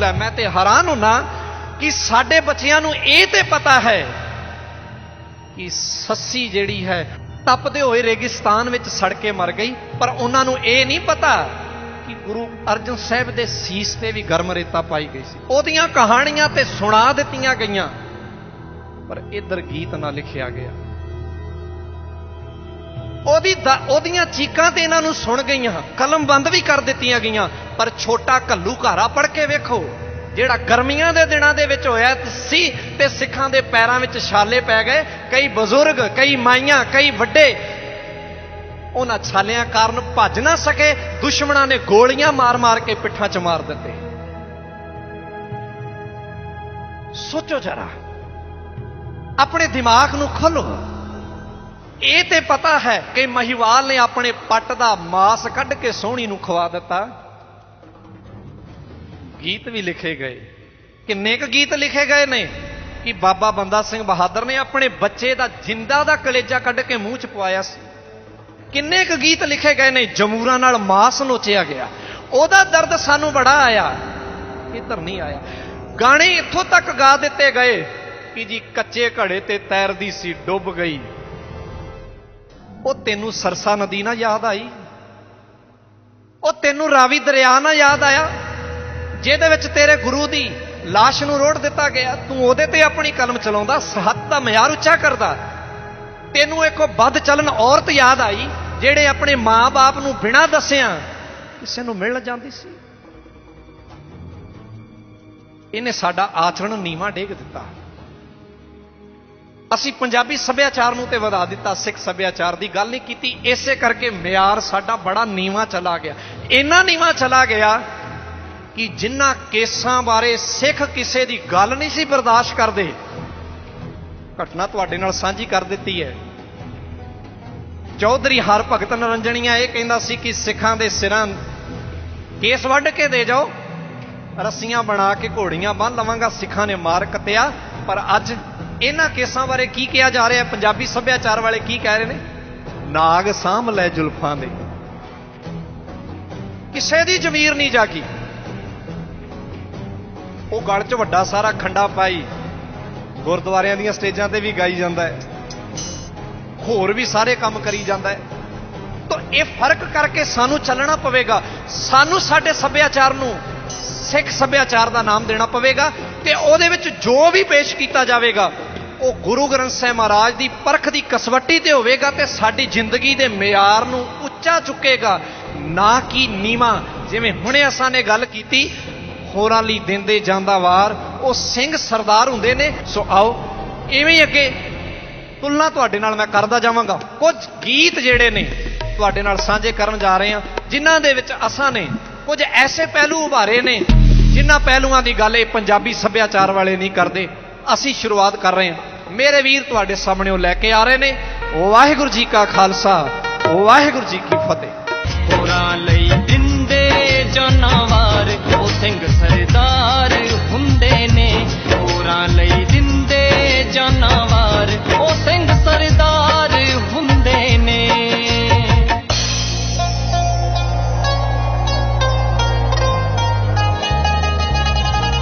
ਅਸੂਲ ਮੈਂ ਤੇ ਹੈਰਾਨ ਹੁੰਨਾ ਕਿ ਸਾਡੇ ਬੱਚਿਆਂ ਨੂੰ ਇਹ ਤੇ ਪਤਾ ਹੈ ਕਿ ਸੱਸੀ ਜਿਹੜੀ ਹੈ ਤਪਦੇ ਹੋਏ ਰੇਗਿਸਤਾਨ ਵਿੱਚ ਸੜ ਕੇ ਮਰ ਗਈ, ਪਰ ਉਹਨਾਂ ਨੂੰ ਇਹ ਨਹੀਂ ਪਤਾ ਕਿ ਗੁਰੂ ਅਰਜਨ ਸਾਹਿਬ ਦੇ ਸੀਸ ਤੇ ਵੀ ਗਰਮ ਰੇਤਾ ਪਾਈ ਗਈ ਸੀ। ਉਹਦੀਆਂ ਕਹਾਣੀਆਂ ਤੇ ਸੁਣਾ ਦਿੱਤੀਆਂ ਗਈਆਂ, ਪਰ ਇਧਰ ਗੀਤ ਨਾ ਲਿਖਿਆ ਗਿਆ। ਉਹਦੀ ਦ- ਉਹਦੀਆਂ ਚੀਕਾਂ ਤੇ ਇਹਨਾਂ ਨੂੰ ਸੁਣ ਗਈਆਂ, ਕਲਮ ਬੰਦ ਵੀ ਕਰ ਦਿੱਤੀਆਂ ਗਈਆਂ, ਪਰ ਛੋਟਾ ਕੱਲੂ ਘਾਰਾ ਪੜ ਕੇ ਵੇਖੋ, ਜਿਹੜਾ ਗਰਮੀਆਂ ਦੇ ਦਿਨਾਂ ਦੇ ਵਿੱਚ ਹੋਇਆ ਸੀ ਤੇ ਸਿੱਖਾਂ ਦੇ ਪੈਰਾਂ ਵਿੱਚ ਛਾਲੇ ਪੈ ਗਏ, ਕਈ ਬਜ਼ੁਰਗ, ਕਈ ਮਾਈਆਂ, ਕਈ ਵੱਡੇ, ਉਹਨਾਂ ਛਾਲਿਆਂ ਕਾਰਨ ਭੱਜ ਨਾ ਸਕੇ, ਦੁਸ਼ਮਣਾਂ ਨੇ ਗੋਲੀਆਂ ਮਾਰ-ਮਾਰ ਕੇ ਪਿੱਠਾਂ 'ਚ ਮਾਰ ਦਿੱਤੇ। ਸੋਚੋ ਜਰਾ, ਆਪਣੇ ਦਿਮਾਗ ਨੂੰ ਖੋਲੋ। ਇਹ ਤੇ ਪਤਾ ਹੈ ਕਿ ਮਹੀਵਾਲ ਨੇ ਆਪਣੇ ਪੱਟ ਦਾ ਮਾਸ ਕੱਢ ਕੇ ਸੋਹਣੀ ਨੂੰ ਖਵਾ ਦਿੱਤਾ। ਗੀਤ ਵੀ ਲਿਖੇ ਗਏ। ਕਿੰਨੇ ਕੁ ਗੀਤ ਲਿਖੇ ਗਏ ਨੇ ਕਿ ਬਾਬਾ ਬੰਦਾ ਸਿੰਘ ਬਹਾਦਰ ਨੇ ਆਪਣੇ ਬੱਚੇ ਦਾ ਜਿੰਦਾ ਦਾ ਕਲੇਜਾ ਕੱਢ ਕੇ ਮੂੰਹ 'ਚ ਪਵਾਇਆ ਸੀ। ਕਿੰਨੇ ਕੁ ਗੀਤ ਲਿਖੇ ਗਏ ਨੇ, ਜਮੂਰਾਂ ਨਾਲ ਮਾਸ ਨੋਚਿਆ ਗਿਆ। ਉਹਦਾ ਦਰਦ ਸਾਨੂੰ ਬੜਾ ਆਇਆ, ਇੱਧਰ ਨਹੀਂ ਆਇਆ। ਗਾਣੇ ਇੱਥੋਂ ਤੱਕ ਗਾ ਦਿੱਤੇ ਗਏ ਕਿ ਜੀ ਕੱਚੇ ਘੜੇ ਤੇ ਤੈਰਦੀ ਸੀ, ਡੁੱਬ ਗਈ। ਉਹ ਤੈਨੂੰ ਸਰਸਾ ਨਦੀ ਨਾ ਯਾਦ ਆਈ? ਉਹ ਤੈਨੂੰ ਰਾਵੀ ਦਰਿਆ ਨਾ ਯਾਦ ਆਇਆ? ਜਿਹਦੇ ਵਿੱਚ ਤੇਰੇ ਗੁਰੂ ਦੀ লাশ ਨੂੰ ਰੋੜ ਦਿੱਤਾ ਗਿਆ, ਤੂੰ ਉਹਦੇ ਤੇ ਆਪਣੀ ਕਲਮ ਚਲਾਉਂਦਾ, ਸਹੱਤ ਦਾ ਮਿਆਰ ਉੱਚਾ ਕਰਦਾ। ਤੈਨੂੰ ਇੱਕ ਵੱਧ ਚੱਲਣ ਔਰਤ ਯਾਦ ਆਈ, ਜਿਹੜੇ ਆਪਣੇ ਮਾਂ-ਬਾਪ ਨੂੰ ਬਿਨਾਂ ਦੱਸਿਆਂ ਕਿਸੇ ਨੂੰ ਮਿਲਣ ਜਾਂਦੀ ਸੀ? ਇਹਨੇ ਸਾਡਾ ਆਚਰਣ ਨੀਵਾ ਡੇਗ ਦਿੱਤਾ। ਅਸੀਂ ਪੰਜਾਬੀ ਸੱਭਿਆਚਾਰ ਨੂੰ ਤੇ ਵਧਾ ਦਿੱਤਾ, ਸਿੱਖ ਸੱਭਿਆਚਾਰ ਦੀ ਗੱਲ ਨਹੀਂ ਕੀਤੀ, ਇਸੇ ਕਰਕੇ ਮਿਆਰ ਸਾਡਾ ਬੜਾ ਨੀਵਾ ਚਲਾ ਗਿਆ। ਇੰਨਾ ਨੀਵਾ ਚਲਾ ਗਿਆ ਕਿ ਜਿਨ੍ਹਾਂ ਕੇਸਾਂ ਬਾਰੇ ਸਿੱਖ ਕਿਸੇ ਦੀ ਗੱਲ ਨਹੀਂ ਸੀ ਬਰਦਾਸ਼ਤ ਕਰਦੇ, ਘਟਨਾ ਤੁਹਾਡੇ ਨਾਲ ਸਾਂਝੀ ਕਰ ਦਿੱਤੀ ਹੈ। ਚੌਧਰੀ ਹਰ ਭਗਤ ਨਰੰਜਣੀਆਂ ਇਹ ਕਹਿੰਦਾ ਸੀ ਕਿ ਸਿੱਖਾਂ ਦੇ ਸਿਰਾਂ ਕੇਸ ਵੱਢ ਕੇ ਦੇ ਜਾਓ, ਰੱਸੀਆਂ ਬਣਾ ਕੇ ਘੋੜੀਆਂ ਬੰਨ ਲਵਾਂਗਾ, ਸਿੱਖਾਂ ਨੇ ਮਾਰ ਕਤਿਆ ਪਰ ਅੱਜ ਇਹਨਾਂ ਕੇਸਾਂ ਬਾਰੇ ਕੀ ਕਿਹਾ ਜਾ ਰਿਹਾ ਪੰਜਾਬੀ ਸੱਭਿਆਚਾਰ ਵਾਲੇ ਕੀ ਕਹਿ ਰਹੇ ਨੇ? ਨਾਗ ਸਾਂਭ ਲੈ ਜ਼ੁਲਫਾਂ ਦੇ। ਕਿਸੇ ਦੀ ਜ਼ਮੀਰ ਨਹੀਂ ਜਾਗੀ। ਉਹ ਗਲ 'ਚ ਵੱਡਾ ਸਾਰਾ ਖੰਡਾ ਪਾਈ ਗੁਰਦੁਆਰਿਆਂ ਦੀਆਂ ਸਟੇਜਾਂ ਤੇ ਵੀ ਗਾਈ ਜਾਂਦਾ ਹੈ। ਹੋਰ ਵੀ ਸਾਰੇ ਕੰਮ ਕਰੀ ਜਾਂਦਾ ਹੈ। ਤਾਂ ਇਹ ਫ਼ਰਕ ਕਰਕੇ ਸਾਨੂੰ ਚੱਲਣਾ ਪਵੇਗਾ। ਸਾਨੂੰ ਸਾਡੇ ਸੱਭਿਆਚਾਰ ਨੂੰ ਸਿੱਖ ਸੱਭਿਆਚਾਰ ਦਾ ਨਾਮ ਦੇਣਾ ਪਵੇਗਾ ਤੇ ਉਹਦੇ ਵਿੱਚ ਜੋ ਵੀ ਪੇਸ਼ ਕੀਤਾ ਜਾਵੇਗਾ ਉਹ ਗੁਰੂ ਗ੍ਰੰਥ ਸਾਹਿਬ ਮਹਾਰਾਜ ਦੀ ਪਰਖ ਦੀ ਕਸਵੱਟੀ ਤੇ ਹੋਵੇਗਾ ਤੇ ਸਾਡੀ ਜ਼ਿੰਦਗੀ ਦੇ ਮਿਆਰ ਨੂੰ ਉੱਚਾ ਚੁੱਕੇਗਾ, ਨਾ ਕਿ ਨੀਵਾ। ਜਿਵੇਂ ਹੁਣੇ ਅਸਾਂ ਨੇ ਗੱਲ ਕੀਤੀ, ਹੋਰਾਂ ਲਈ ਦਿੰਦੇ ਜਾਂਦਾ ਵਾਰ, ਉਹ ਸਿੰਘ ਸਰਦਾਰ ਹੁੰਦੇ ਨੇ। ਸੋ ਆਓ, ਇਵੇਂ ਹੀ ਅੱਗੇ ਤੁਲਨਾ ਤੁਹਾਡੇ ਨਾਲ ਮੈਂ ਕਰਦਾ ਜਾਵਾਂਗਾ। ਕੁਝ ਗੀਤ ਜਿਹੜੇ ਨੇ, ਤੁਹਾਡੇ ਨਾਲ ਸਾਂਝੇ ਕਰਨ ਜਾ ਰਹੇ ਹਾਂ, ਜਿਨ੍ਹਾਂ ਦੇ ਵਿੱਚ ਅਸਾਂ ਨੇ ਕੁਝ ਐਸੇ ਪਹਿਲੂ ਉਭਾਰੇ ਨੇ, ਜਿਨ੍ਹਾਂ ਪਹਿਲੂਆਂ ਦੀ ਗੱਲ ਇਹ ਪੰਜਾਬੀ ਸੱਭਿਆਚਾਰ ਵਾਲੇ ਨਹੀਂ ਕਰਦੇ। ਅਸੀਂ ਸ਼ੁਰੂਆਤ ਕਰ ਰਹੇ ਹਾਂ। ਮੇਰੇ ਵੀਰ ਤੁਹਾਡੇ ਸਾਹਮਣੇ ਉਹ ਲੈ ਕੇ ਆ ਰਹੇ ਨੇ। ਵਾਹਿਗੁਰੂ ਜੀ ਕਾ ਖਾਲਸਾ, ਵਾਹਿਗੁਰੂ ਜੀ ਕੀ ਫਤਿਹ। ਹੋਰਾਂ ਲਈ